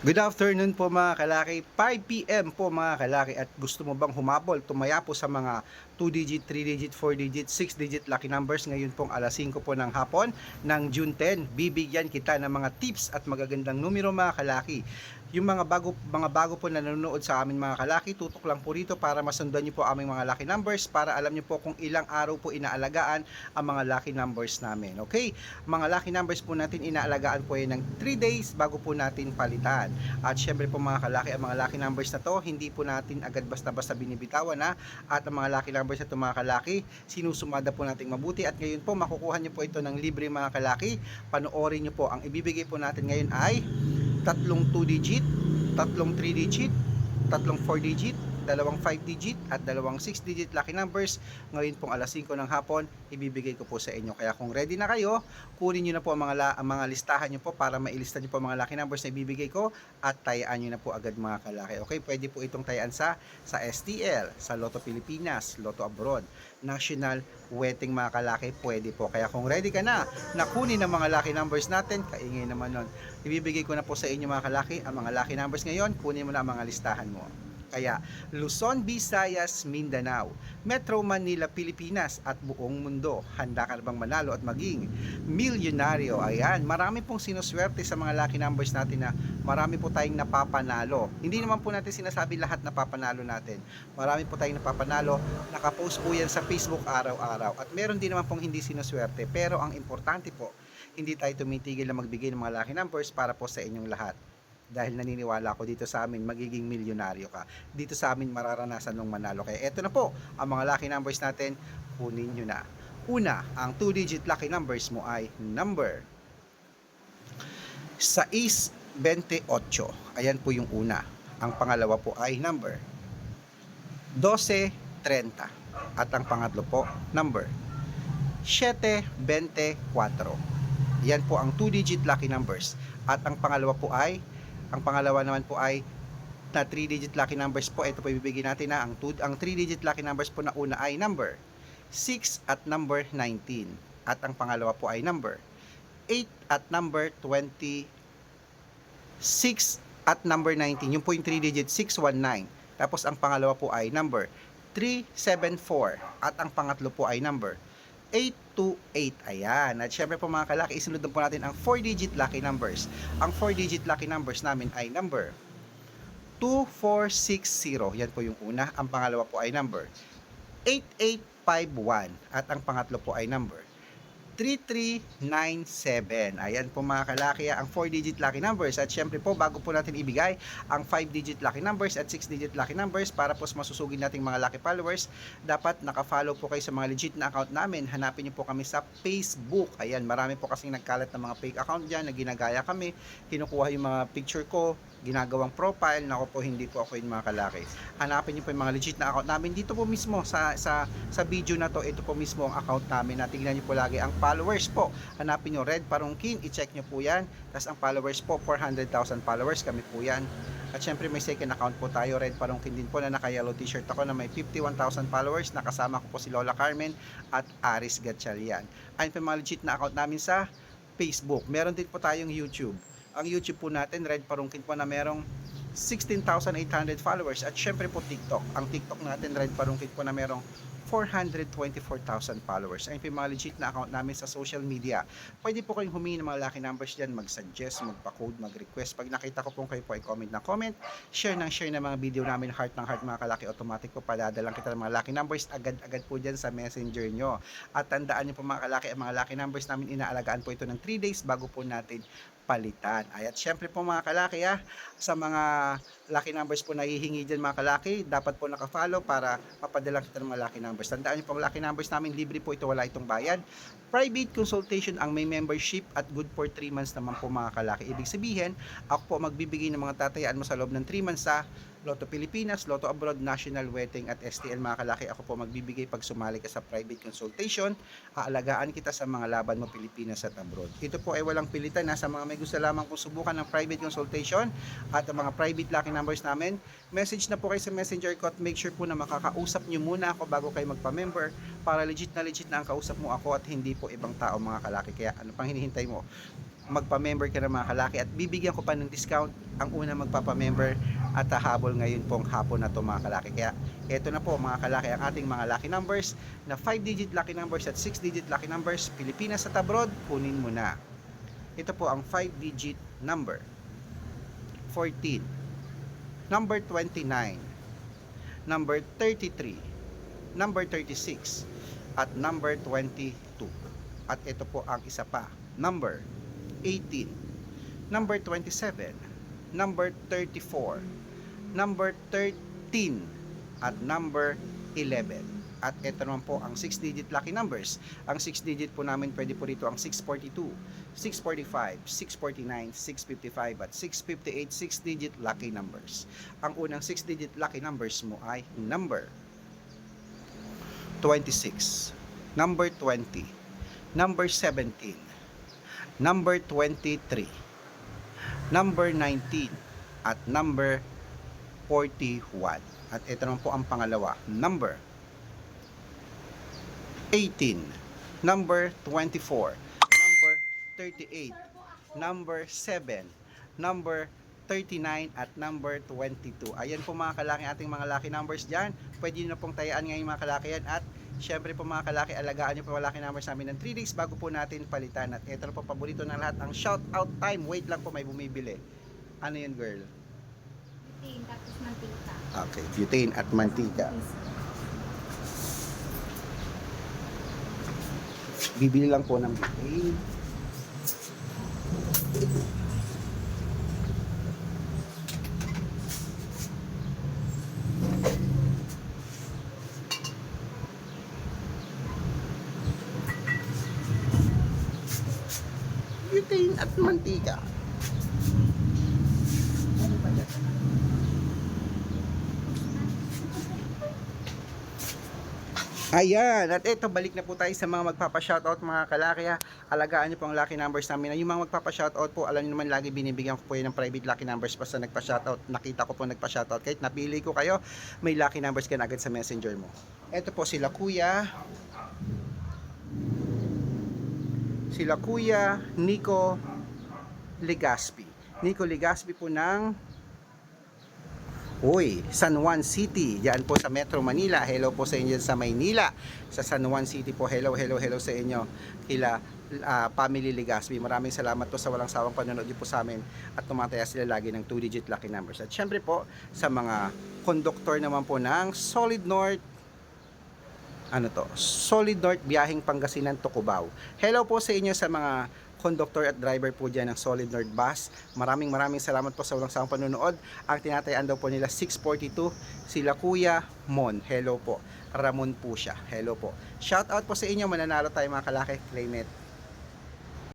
Good afternoon po mga kalaki. 5pm po mga kalaki at gusto mo bang humabol, tumaya po sa mga 2-digit, 3-digit, 4-digit, 6-digit lucky numbers ngayon pong alas 5 po ng hapon ng June 10. Bibigyan kita ng mga tips at magagandang numero mga kalaki. Yung mga bago mga bago po na nanonood sa amin mga kalaki, tutok lang po rito para masundan niyo po aming mga lucky numbers para alam niyo po kung ilang araw po inaalagaan ang mga lucky numbers namin. Okay? Mga lucky numbers po natin inaalagaan po yan ng 3 days bago po natin palitan. At syempre po mga kalaki, ang mga lucky numbers na to, hindi po natin agad basta-basta binibitawan na. At ang mga lucky numbers na to mga kalaki, sinusumada po natin mabuti. At ngayon po, makukuha niyo po ito ng libre mga kalaki. Panoorin niyo po, ang ibibigay po natin ngayon ay tatlong 2 digit, tatlong 3 digit, tatlong 4 digit, dalawang 5 digit at dalawang 6 digit lucky numbers. Ngayon pong alas 5 ng hapon, ibibigay ko po sa inyo. Kaya kung ready na kayo, kunin niyo na po ang mga, la- ang mga listahan niyo po para mailista niyo po ang mga lucky numbers na ibibigay ko at tayaan niyo na po agad mga kalaki. Okay, pwede po itong tayaan sa sa STL, sa Lotto Pilipinas, Lotto Abroad, National Wedding mga kalaki, pwede po. Kaya kung ready ka na, na kunin ang mga lucky numbers natin, kaingay naman nun. Ibibigay ko na po sa inyo mga kalaki, ang mga lucky numbers ngayon, kunin mo na ang mga listahan mo. Kaya Luzon, Visayas, Mindanao, Metro Manila, Pilipinas at buong mundo. Handa ka na bang manalo at maging milyonaryo? Ayan, marami pong sinuswerte sa mga lucky numbers natin na marami po tayong napapanalo. Hindi naman po natin sinasabi lahat napapanalo natin. Marami po tayong napapanalo. Nakapost po yan sa Facebook araw-araw. At meron din naman pong hindi sinuswerte. Pero ang importante po, hindi tayo tumitigil na magbigay ng mga lucky numbers para po sa inyong lahat dahil naniniwala ako dito sa amin magiging milyonaryo ka. Dito sa amin mararanasan nung manalo. Kaya eto na po, ang mga lucky numbers natin, kunin nyo na. Una, ang 2-digit lucky numbers mo ay number 628. Ayan po yung una. Ang pangalawa po ay number 1230. At ang pangatlo po, number 724. Yan po ang 2-digit lucky numbers. At ang pangalawa po ay ang pangalawa naman po ay na 3-digit lucky numbers po. Ito po ibibigay natin na ang, two, ang 3-digit lucky numbers po na una ay number 6 at number 19. At ang pangalawa po ay number 8 at number 26 at number 19. Yung po yung 3-digit 619. Tapos ang pangalawa po ay number 374 at ang pangatlo po ay number 828. Ayan. At syempre po mga kalaki, isunod po natin ang 4-digit lucky numbers. Ang 4-digit lucky numbers namin ay number 2460. Yan po yung una. Ang pangalawa po ay number 8851. At ang pangatlo po ay number 3397. Ayan po mga kalaki, ang 4-digit lucky numbers. At syempre po, bago po natin ibigay ang 5-digit lucky numbers at 6-digit lucky numbers para po masusugin nating mga lucky followers, dapat naka-follow po kayo sa mga legit na account namin. Hanapin niyo po kami sa Facebook. Ayan, marami po kasing nagkalat ng mga fake account dyan na ginagaya kami. Kinukuha yung mga picture ko, ginagawang profile. Nako po, hindi po ako yung mga kalaki. Hanapin niyo po yung mga legit na account namin dito po mismo sa sa sa video na to. Ito po mismo ang account namin. Na tingnan niyo po lagi ang followers po. Hanapin niyo Red Parungkin, i-check niyo po 'yan. Tapos ang followers po 400,000 followers kami po 'yan. At syempre may second account po tayo, Red Parungkin din po na naka-yellow t-shirt ako na may 51,000 followers. Nakasama ko po si Lola Carmen at Aris Gatchalian. Ayun po mga legit na account namin sa Facebook. Meron din po tayong YouTube. Ang YouTube po natin, Red Parungkin po na merong 16,800 followers at syempre po TikTok. Ang TikTok natin, Red Parungkit po na merong 424,000 followers. Ayun po yung mga legit na account namin sa social media. Pwede po kayong humingi ng mga lucky numbers dyan, mag-suggest, magpa-code, mag-request. Pag nakita ko po kayo po ay comment na comment, share ng share ng mga video namin, heart ng heart mga kalaki, automatic po padadalang kita ng mga lucky numbers agad-agad po dyan sa messenger nyo. At tandaan nyo po mga kalaki, ang mga lucky numbers namin inaalagaan po ito ng 3 days bago po natin palitan. Ay, at syempre po mga kalaki ah, sa mga lucky numbers po na hihingi dyan mga kalaki, dapat po nakafollow para mapadala kita ng mga lucky numbers. Tandaan niyo po ang lucky numbers namin, libre po ito, wala itong bayad. Private consultation ang may membership at good for 3 months naman po mga kalaki. Ibig sabihin, ako po magbibigay ng mga tatayaan mo sa loob ng 3 months sa Lotto Pilipinas, Lotto Abroad, National Wedding at STL mga kalaki. Ako po magbibigay pag sumali ka sa private consultation. Aalagaan kita sa mga laban mo Pilipinas at abroad. Ito po ay walang pilitan. Nasa mga may gusto lamang kung subukan ng private consultation at ang mga private lucky numbers namin. Message na po kayo sa messenger ko at make sure po na makakausap nyo muna ako bago kayo magpa-member para legit na legit na ang kausap mo ako at hindi po ibang tao mga kalaki. Kaya ano pang hinihintay mo? magpa-member ka ng mga kalaki at bibigyan ko pa ng discount ang una magpapa-member at hahabol ngayon pong hapon na to mga kalaki. Kaya eto na po mga kalaki ang ating mga lucky numbers na 5-digit lucky numbers at 6-digit lucky numbers Pilipinas at abroad, kunin mo na. Ito po ang 5-digit number. 14, number 29, number 33, number 36, at number 22. At ito po ang isa pa, number 18, number 27, number 34, number 13, at number 11. At ito naman po ang 6-digit lucky numbers. Ang 6-digit po namin pwede po rito ang 642, 645, 649, 655 at 658 6-digit lucky numbers. Ang unang 6-digit lucky numbers mo ay number 26, number 20, number 17, number 23, number 19, at number 41. At ito naman po ang pangalawa, number 18, number 24, number 38, number 7, number 39 at number 22. Ayan po mga kalaki ating mga lucky numbers dyan. Pwede nyo na pong tayaan ngayon mga kalaki yan. At syempre po mga kalaki, alagaan nyo po mga lucky numbers namin ng 3 days bago po natin palitan. At ito na po paborito ng lahat, ang shout out time. Wait lang po may bumibili. Ano yun girl? Butane, tapos mantika. Okay, butane at mantika. Bibili lang po ng butane. Butane at mantika. Ayan, at ito balik na po tayo sa mga magpapa-shoutout mga kalaki ha. Alagaan niyo po ang lucky numbers namin. Yung mga magpapa-shoutout po, alam niyo naman lagi binibigyan ko po yun ng private lucky numbers basta nagpa-shoutout. Nakita ko po nagpa-shoutout. Kahit napili ko kayo, may lucky numbers ka na agad sa messenger mo. Ito po sila kuya. Sila kuya Nico Legaspi. Nico Legaspi po ng Uy, San Juan City, diyan po sa Metro Manila. Hello po sa inyo sa Maynila. Sa San Juan City po, hello, hello, hello sa inyo. Kila ah, Family Legaspi. Maraming salamat po sa walang sawang panonood niyo po sa amin at tumataya sila lagi ng 2-digit lucky numbers. At syempre po, sa mga conductor naman po ng Solid North ano to, Solid North biyaheng Pangasinan to Cubao. Hello po sa inyo sa mga conductor at driver po dyan ng Solid North Bus. Maraming maraming salamat po sa walang sawang panonood. Ang tinatayaan daw po nila 642, sila Kuya Mon. Hello po. Ramon po siya. Hello po. Shout out po sa inyo. Mananalo tayo mga kalaki. Claim it.